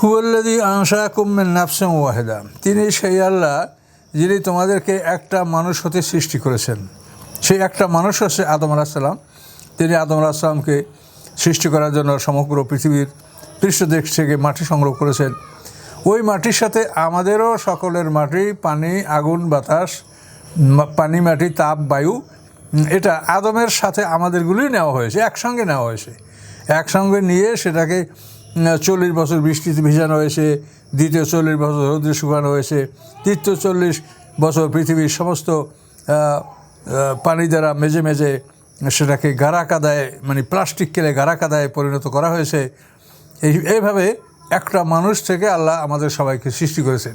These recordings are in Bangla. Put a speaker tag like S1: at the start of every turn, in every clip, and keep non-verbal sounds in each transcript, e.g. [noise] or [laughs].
S1: হুয়াল্লাদি আংসা কুম্মেন নাফসম ওয়াহেদা। তিনি সেই আল্লাহ যিনি তোমাদেরকে একটা মানুষ হতে সৃষ্টি করেছেন। সেই একটা মানুষ হচ্ছে আদম আলাহিসাল্লাম তিনি আদম আলাহিসাল্লামকে সৃষ্টি করার জন্য সমগ্র পৃথিবীর পৃষ্ঠদেশ থেকে মাটি সংগ্রহ করেছেন। ওই মাটির সাথে আমাদেরও সকলের মাটি, পানি, আগুন, বাতাস পানি, মাটি, তাপ, বায়ু এটা আদমের সাথে আমাদেরগুলোই নেওয়া হয়েছে, একসঙ্গে নেওয়া হয়েছে। একসঙ্গে নিয়ে সেটাকে চল্লিশ বছর বৃষ্টিতে ভিজানো হয়েছে, দ্বিতীয় চল্লিশ বছর রৌদ্রে শুকানো হয়েছে, তৃতীয় চল্লিশ বছর পৃথিবীর সমস্ত পানি দ্বারা মেজে মেজে সেটাকে গারা কাদায় মানে প্লাস্টিক কেলে গারা কাদায় পরিণত করা হয়েছে। এই, এইভাবে একটা মানুষ থেকে আল্লাহ আমাদের সবাইকে সৃষ্টি করেছেন।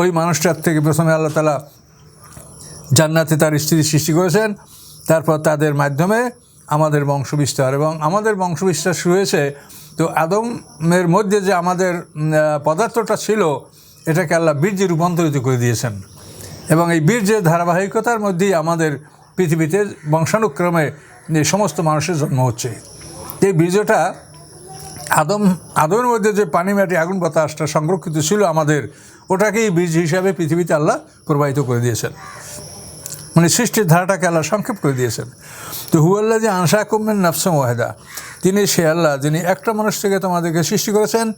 S1: ওই মানুষটার থেকে প্রথমে আল্লাহ তালা জান্নাতে তার স্ত্রী সৃষ্টি করেছেন, তারপর তাদের মাধ্যমে আমাদের বংশবিস্তার এবং আমাদের বংশবিস্তার শুরু হয়েছে তো আদমের মধ্যে যে আমাদের পদার্থটা ছিল, এটাকে আল্লাহ বীর্যে রূপান্তরিত করে দিয়েছেন। এবং এই বীর্যের ধারাবাহিকতার মধ্যেই আমাদের পৃথিবীতে বংশানুক্রমে সমস্ত মানুষের জন্ম হচ্ছে। এই বীর্যটা আদম, আদমের মধ্যে যে পানি, মাটি, আগুন, বাতাসটা সংরক্ষিত ছিল আমাদের, ওটাকেই বীজ হিসাবে পৃথিবীতে আল্লাহ প্রবাহিত করে দিয়েছেন। মানে সৃষ্টির ধারাটাকে আল্লাহ সংক্ষেপ করে দিয়েছেন। তো হুয়াল্লা যে আনসা কুমেন নাফসম ওয়াহেদা। তিনি সে আল্লাহ যিনি একটা মানুষ থেকে তোমাদেরকে সৃষ্টি করেছেন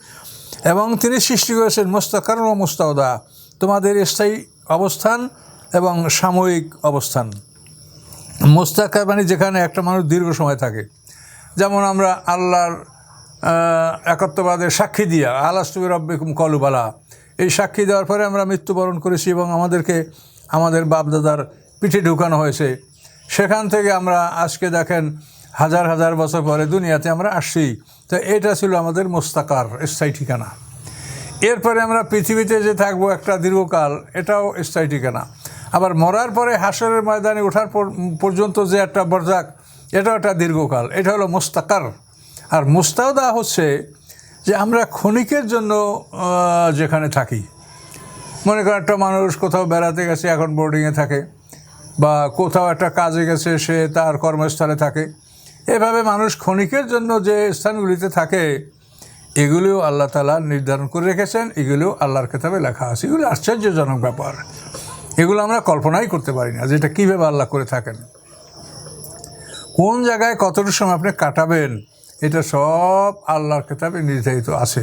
S1: এবং তিনি সৃষ্টি করেছেন মোস্তাকার ও মোস্তাউদা। তোমাদের স্থায়ী অবস্থান এবং সাময়িক অবস্থান। মোস্তাকার মানে যেখানে একটা মানুষ দীর্ঘ সময় থাকে। যেমন আমরা আল্লাহর একত্ববাদের সাক্ষী দিয়া আলাস্তুবি রব্বিকুম কলুবালা। এই সাক্ষী দেওয়ার পরে আমরা মৃত্যুবরণ করেছি এবং আমাদেরকে, আমাদের বাপদাদার পিঠে ঢুকানো হয়েছে। সেখান থেকে আমরা আজকে দেখেন হাজার হাজার বছর পরে দুনিয়াতে আমরা আসছি। তো এটা ছিল আমাদের মোস্তাকার, স্থায়ী ঠিকানা। এরপরে আমরা পৃথিবীতে যে থাকব একটা দীর্ঘকাল, এটাও স্থায়ী ঠিকানা। আবার মরার পরে হাসরের ময়দানে ওঠার পর- পর্যন্ত যে একটা বরজাক, এটাও একটা দীর্ঘকাল। এটা হলো মোস্তাকার। আর মোস্তাউদা হচ্ছে যে আমরা ক্ষণিকের জন্য যেখানে থাকি। মনে করেন একটা মানুষ কোথাও বেড়াতে গেছে, এখন বোর্ডিংয়ে থাকে। বা কোথাও একটা কাজে গেছে, সে তার কর্মস্থলে থাকে। এভাবে মানুষ ক্ষণিকের জন্য যে স্থানগুলিতে থাকে, এগুলিও আল্লাহ তালা নির্ধারণ করে রেখেছেন, এগুলিও আল্লাহর কেতাবে লেখা আছে। এগুলো আশ্চর্যজনক ব্যাপার। এগুলো আমরা কল্পনাই করতে পারি না যেটা কীভাবে আল্লাহ করে থাকেন। কোন জায়গায় কতটুকু সময় আপনি কাটাবেন, এটা সব আল্লাহর কেতাবে নির্ধারিত আছে।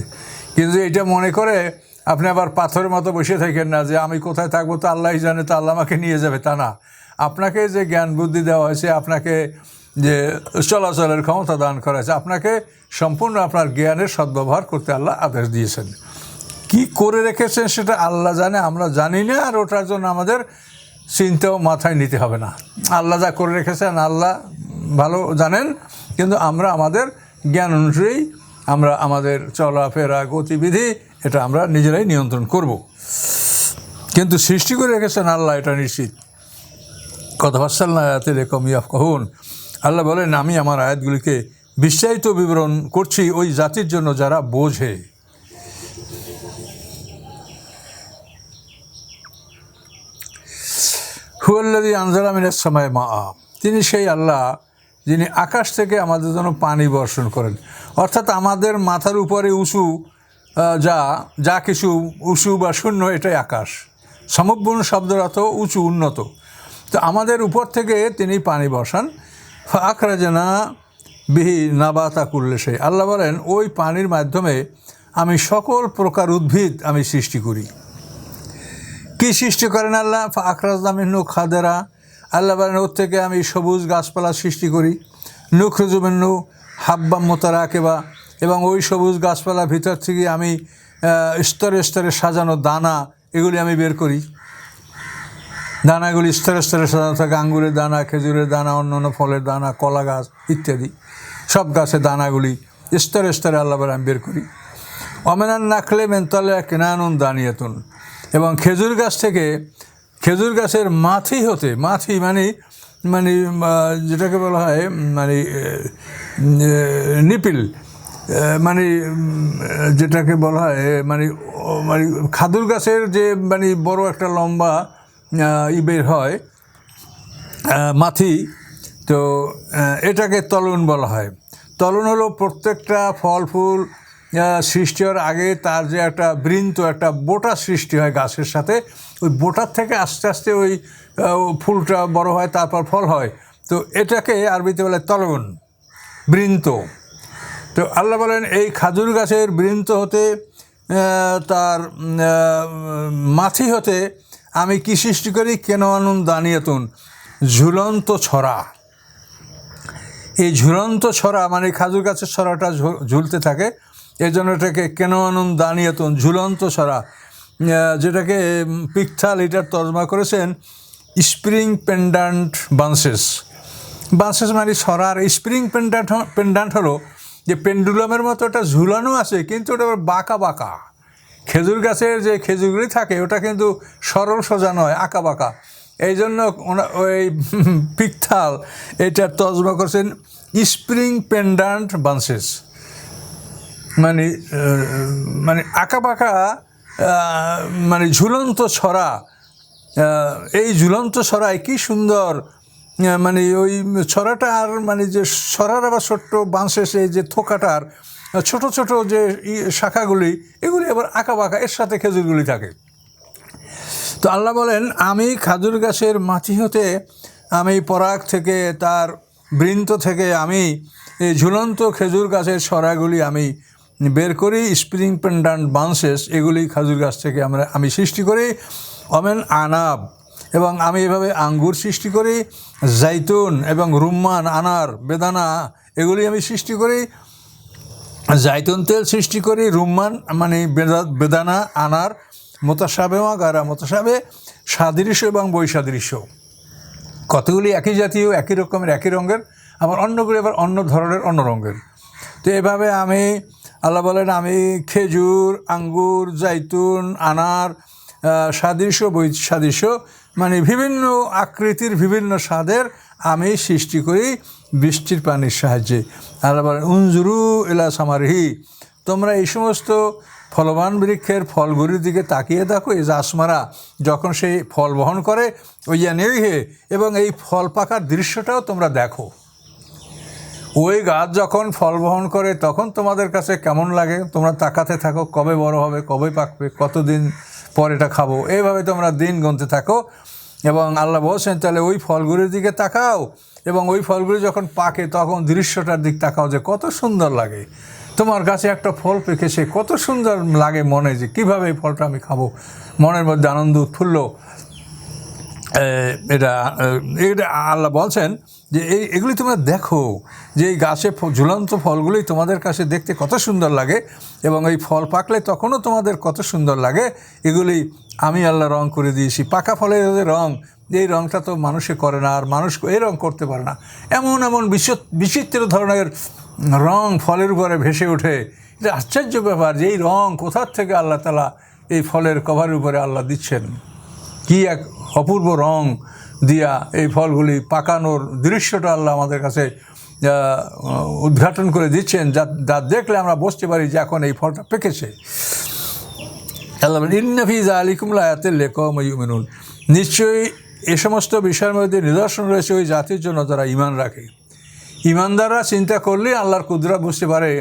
S1: কিন্তু এটা মনে করে আপনি আবার পাথরের মতো বসে থাকেন না যে আমি কোথায় থাকব, তো আল্লাহই জানে, তো আল্লাহ আমাকে নিয়ে যাবে, তা না। আপনাকে যে জ্ঞান বুদ্ধি দেওয়া হয়েছে, আপনাকে যে চলাচলের ক্ষমতা দান করা হয়েছে, আপনাকে সম্পূর্ণ আপনার জ্ঞানের সদ্ব্যবহার করতে আল্লাহ আদেশ দিয়েছেন। কি করে রেখেছেন সেটা আল্লাহ জানে, আমরা জানি না, আর ওটার জন্য আমাদের চিন্তাও মাথায় নিতে হবে না। আল্লাহ যা করে রেখেছেন আল্লাহ ভালো জানেন, কিন্তু আমরা আমাদের জ্ঞান অনুযায়ী আমরা আমাদের চলাফেরা, গতিবিধি, এটা আমরা নিজেরাই নিয়ন্ত্রণ করব। কিন্তু সৃষ্টি করে রেখেছেন আল্লাহ, এটা নিশ্চিত। কথা ভাসাল্লা আয়াতের এরকম ইয়াফ কহুন। আল্লাহ বলেন, আমি আমার আয়াতগুলিকে বিস্তারিত বিবরণ করছি ওই জাতির জন্য যারা বোঝে। হুয়াল্লাদি আনজালা সময় মা তিনি সেই আল্লাহ যিনি আকাশ থেকে আমাদের জন্য পানি বর্ষণ করেন। অর্থাৎ আমাদের মাথার উপরে উঁচু যা যা কিছু উঁচু বা শূন্য, এটাই আকাশ। সমব্বন শব্দের অর্থ উঁচু, উন্নত। তো আমাদের উপর থেকে তিনি পানি বসান। আখরাজানা বিহি নাবাতা করলে সেই আল্লাহ বলেন, ওই পানির মাধ্যমে আমি সকল প্রকার উদ্ভিদ আমি সৃষ্টি করি। কি সৃষ্টি করেন আল্লাহ? আকরাজদামিনু খাদেরা। আল্লাহ বলেন, ওর থেকে আমি সবুজ গাছপালা সৃষ্টি করি। নুখরুজুমিনু হাব্বাম মোতারা কেবা এবং ওই সবুজ গাছপালার ভিতর থেকে আমি স্তরে স্তরে সাজানো দানা, এগুলি আমি বের করি। দানাগুলি স্তরে স্তরে সাজানো থাকে আঙ্গুরের দানা, খেজুরের দানা, অন্য অন্য ফলের দানা, কলা গাছ ইত্যাদি। সব গাছের দানাগুলি স্তরে স্তরে আল্লাহ আমি বের করি। অমেনান নাখলে এক কেনানুন দানিয়াতুন। এবং খেজুর গাছ থেকে, খেজুর গাছের মাথি হতে, মাথি মানে মানে যেটাকে বলা হয় মানে নিপিল মানে যেটাকে বলা হয় মানে মানে খাদুর গাছের যে মানে বড় একটা লম্বা ই বের হয় মাথি। তো এটাকে তলন বলা হয়। তলন হলো প্রত্যেকটা ফল, ফুল সৃষ্টি হওয়ার আগে তার যে একটা বৃন্ত, একটা বোটা সৃষ্টি হয় গাছের সাথে। ওই বোটার থেকে আস্তে আস্তে ওই ফুলটা বড় হয়, তারপর ফল হয়। তো এটাকে আরবিতে বলে তলগুন বৃন্ত। তো আল্লাহ বলেন, এই খাজুর গাছের বৃন্ত হতে তার মাছি হতে আমি কি সৃষ্টি করি? কেন আনুন দানিয়াতুন? ঝুলন্ত ছড়া। এই ঝুলন্ত ছড়া মানে খাজুর গাছের ছড়াটা ঝুলতে থাকে এই জন্য এটাকে কেন আনুন দানিয়াতুন? ঝুলন্ত ছড়া। যেটাকে উম, পিকথাল এটার তর্জমা করেছেন স্প্রিং পেন্ডান্ট বান্সেস। বান্সেস মানে ছড়ার স্প্রিং পেন্ডান্ট পেন্ডান্ট হলো যে পেন্ডুলামের মতো ওটা ঝুলানো আছে কিন্তু ওটা বাঁকা বাঁকা। খেজুর গাছের যে খেজুরগুলি থাকে, ওটা কিন্তু সরল সোজা নয় আঁকা বাঁকা এই জন্য ওই [laughs] পিকথাল, এটার তর্জমা করছেন স্প্রিং পেন্ডান্ট বান্সেস। মানে মানে আঁকা বাঁকা মানে ঝুলন্ত ছড়া এই ঝুলন্ত ছড়ায় কি সুন্দর মানে ওই ছড়াটা আর মানে যে ছড়ার আবার ছোট্ট বাঁশের সেই যে থোকাটার ছোট ছোট যে শাখাগুলি, এগুলি আবার আঁকা বাঁকা, এর সাথে খেজুরগুলি থাকে। তো আল্লাহ বলেন, আমি খাজুর গাছের মাছি হতে আমি পরাগ থেকে তার বৃন্ত থেকে আমি এই ঝুলন্ত খেজুর গাছের সরাগুলি আমি বের করি, স্প্রিং পেন্ডান্ট বাউন্সেস এগুলি খাজুর গাছ থেকে আমরা, আমি সৃষ্টি করি। অমেন আনাব। এবং আমি এভাবে আঙ্গুর সৃষ্টি করি জাইতুন এবং রুম্মান, আনার, বেদানা, এগুলি আমি সৃষ্টি করি। জাইতুন তেল সৃষ্টি করি, রুম্মান মানে বেদা- বেদানা, আনার, মোতাসাবে গারা মোতাসাবে সাদৃশ্য এবং বৈসাদৃশ্য। কতগুলি একই জাতীয়, একই রকমের, একই রঙের, আবার অন্যগুলি আবার অন্য ধরনের, অন্য রঙের। তো এভাবে আমি, আল্লাহ বলেন, আমি খেজুর, আঙ্গুর জাইতুন আনার সাদৃশ্য সাদৃশ্য মানে বিভিন্ন আকৃতির বিভিন্ন স্বাদের আমি সৃষ্টি করি বৃষ্টির পানির সাহায্যে। আর বলেন উনজুরু এলা সামারহি, তোমরা এই সমস্ত ফলবান বৃক্ষের ফলগুলির দিকে তাকিয়ে দেখো, এই জাসমারা যখন সেই ফল বহন করে ওই নেহে এবং এই ফল পাকার দৃশ্যটাও তোমরা দেখো। ওই গাছ যখন ফল বহন করে, তখন তোমাদের কাছে কেমন লাগে? তোমরা তাকাতে থাকো, কবে বড় হবে, কবে পাকবে, কতদিন পর এটা খাব। এইভাবে তোমরা দিন গুনতে থাকো। এবং আল্লাহ বলছেন, তাহলে ওই ফলগুলির দিকে তাকাও। এবং ওই ফলগুলি যখন পাকে, তখন দৃশ্যটার দিক তাকাও যে কত সুন্দর লাগে। তোমার কাছে একটা ফল পেকেছে কত সুন্দর লাগে মনে যে কীভাবে এই ফলটা আমি খাব। মনের মধ্যে আনন্দ উৎফুল্ল। এটা এটা আল্লাহ বলছেন যে এই, এগুলি তোমরা দেখো যে এই গাছে ঝুলন্ত ফলগুলি তোমাদের কাছে দেখতে কত সুন্দর লাগে এবং এই ফল পাকলে তখনও তোমাদের কত সুন্দর লাগে। এগুলি আমি আল্লাহ রং করে দিয়েছি, পাকা ফলের রং, এই রংটা তো মানুষে করে না আর মানুষ এই রং করতে পারে না। এমন এমন বিচিত্র ধরনের রং ফলের উপরে ভেসে ওঠে। এটা আশ্চর্য ব্যাপার যে এই রং কোথার থেকে আল্লাহ তালা এই ফলের কভারের উপরে আল্লাহ দিচ্ছেন? কি এক অপূর্ব রং দিয়া এই ফলগুলি পাকানোর দৃশ্যটা আল্লাহ আমাদের কাছে উদ্ঘাটন করে দিচ্ছেন। যা যা দেখলে আমরা বুঝতে পারি যে এখন এই ফলটা পেকেছে। আল্লাহ ফি যালিকুম লায়াতিল লিকাওমিন ইউমিনুন। নিশ্চয়ই এ সমস্ত বিষয়ের মধ্যে নিদর্শন রয়েছে ওই জাতির জন্য যারা ঈমান রাখে। ইমানদাররা চিন্তা করলে আল্লাহর কুদরা বুঝতে পারে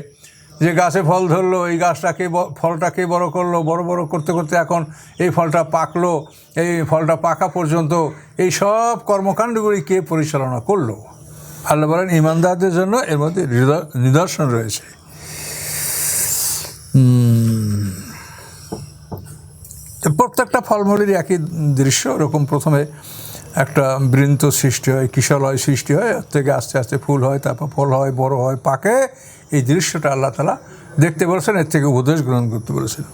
S1: যে গাছে ফল ধরলো, এই গাছটাকে ফলটাকে বড় করল, বড় বড় করতে করতে এখন এই ফলটা পাকলো, এই ফলটা পাকা পর্যন্ত এই সব কর্মকাণ্ডগুলি কে পরিচালনা করল? আল্লাহ বলেন, ইমানদারদের জন্য এর মধ্যে নিদর্শন রয়েছে। প্রত্যেকটা ফলমূলেরই একই দৃশ্য ওরকম প্রথমে একটা বৃন্ত সৃষ্টি হয়, কিশলয় সৃষ্টি হয় থেকে আস্তে আস্তে ফুল হয়, তারপর ফল হয়, বড় হয়, পাকে। এই দৃশ্যটা আল্লাহ তালা দেখতে বলেছেন, এর থেকে উপদেশ গ্রহণ করতে বলেছেন।